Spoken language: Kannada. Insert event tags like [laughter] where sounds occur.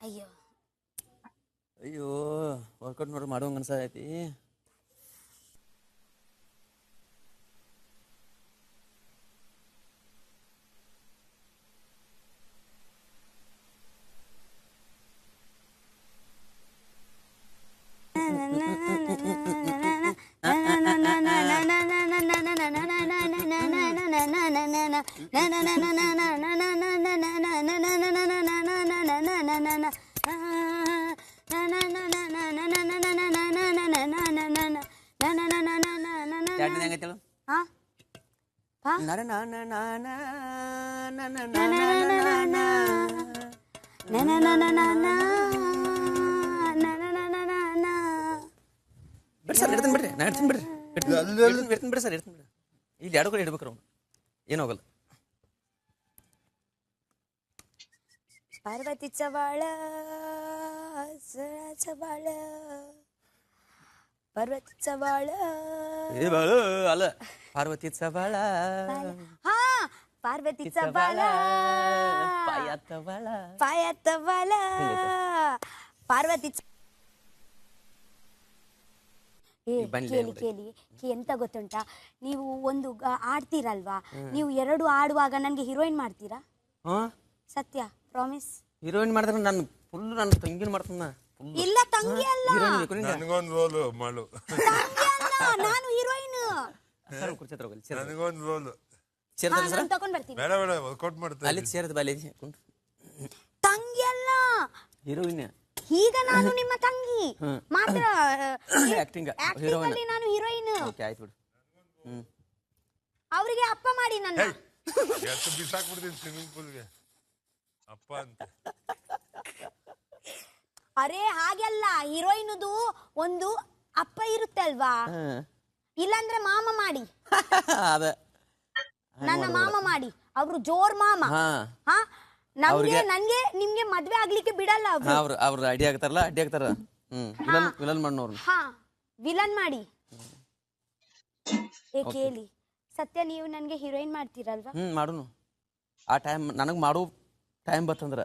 ಅಯ್ಯೋ ಅಯ್ಯೋ ವರ್ಕೌಟ್ ನೋಡಿ ಮಾಡೋಂಗ ಅನ್ಸತೈತಿ na na na na na na na na na ನಾನ ಬಿಡ್ರಿ ಸರ್ ಇಡ್ತೀನಿ ಬಿಡ್ರಿ ನಾ ಇಡ್ತೀನಿ ಬಿಡ್ರಿ ಇಡ್ತೀನಿ ಇಡ್ತೀನಿ ಇಡ್ತೀನಿ ಬಿಡ್ರಿ ಸರ್ ಇಡ್ತೀನಿ ಬಿಡ್ರಿ ಇಲ್ಲಿ ಎರಡು ಕಡೆ ಇಡ್ಬೇಕ್ರಿ ಅವ್ನು ಪಾರ್ವತಿ ಚವಾಳ ಚವಾಳ. ಪಾರ್ವತಿ ಚವಾಳ. ಅಲ್ಲ. ಪಾರ್ವತಿ ಚವಾಳ. ಹಾ ಪಾರ್ವತಿ ಚವಾಳ. ಪಾಯ ತವಾಳ ಪಾರ್ವತಿ ಏ ಕೇಳಿ. ಕೇಳಿ. ಕೇ- ಎಂತ ಗೊತ್ತುಂಟ? ನೀವು ಒಂದು ಗ- ಆಡ್ತೀರಲ್ವಾ? ನೀವು ಎರಡು ಆಡುವಾಗ ನನಗೆ ಹೀರೋಯಿನ್ ಮಾಡ್ತೀರಾ? ಹಾ? ಸತ್ಯ ಪ್ರಾಮಿಸ್ ಹೀರೋಯಿನ್ ಮಾಡಿದ್ರೆ ನಾನು ಫುಲ್ ನನ್ನ ತಂಗಿನ ಮಾಡ್ತಾನ ಇಲ್ಲ ತಂಗಿ ಅಲ್ಲ. ನನಗೊಂದು ರೋಲು ಮಾಡು. ನಾನು ಹೀರೋಯಿನ್ ಸರ್ ಕುರ್ಚಿತ್ರ ಹೋಗಲಿ ಚೇರ್ ನನಗೊಂದು ರೋಲು ಚೇರ್ ಸರ್ ನಾನು ತಗೊಂಡ್ ಬರ್ತೀನಿ. ಬೇಡ ಬೇಡ ಕೊಟ್ ಮಾಡ್ತೀನಿ ಅಲ್ಲಿ ಸೇರ್ದ ಬಾಲಿ ತಂಗಿ ಅಲ್ಲ. ಹೀರೋಯಿನ್ ಈಗ ನಾನು ನಿಮ್ಮ ತಂಗಿ. ಮಾತ್ರ ಆಕ್ಟಿಂಗ್ [coughs] ಅಲ್ಲಿ ನಾನು ಹೀರೋಯಿನ್ ಓಕೆ ಆಯ್ತು ಬಿಡು. ಅವರಿಗೆ ಅಪ್ಪ ಮಾಡಿ ನನ್ನ. ಎಷ್ಟು ಬಿಸಾಕ್ಬಿಡ್ತೀನಿ ಸ್ವಿಮ್ಮಿಂಗ್ ಪೂಲ್ಗೆ ಅಪ್ಪ ಅಂತ ಅರೆ ಹಾಗೆಲ್ಲ ಹೀರೋಯಿನ್ದು ಒಂದು ಅಪ್ಪ ಇರುತ್ತೆ ಅಲ್ವಾ ಇಲ್ಲಾಂದ್ರೆ ಮಾಮ ಮಾಡಿ. [laughs] ಅದ. ನನ್ನ ಮಾಮ ಮಾಡಿ. ಅವ್ರು ಜೋರ್ ಮಾಮ. ಹಾ. ನಮ್ಗೆ ಅವ್ರಿಗೆ- ನನ್ಗೆ ನಿಮ್ಗೆ ಮದ್ವೆ ಆಗ್ಲಿಕ್ಕೆ ಬಿಡಲ್ಲ ಅವ್ರು. ಅವ್ರು ಅವ್ರು ಅಡಿ ಆಗ್ತಾರಲ್ಲ ಅಡಿ ಆಗ್ತಾರ ಹ್ಮ್. ವಿಲನ್ ವಿಲನ್ ಮಾಡೋರು. ಹಾ. ವಿಲನ್ ಮಾಡಿ. ಏ ಕೇಳಿ. ಸತ್ಯ ನೀವು ನನ್ಗೆ ಹೀರೋಯಿನ್ ಮಾಡ್ತೀರಲ್ವಾ? ಹ್ಮ್ ಮಾಡುನು. ಆ ಟೈಮ್ ನನಗ್ ಮಾಡೋ ಟೈಮ್ ಬತ್ತಂದ್ರೆ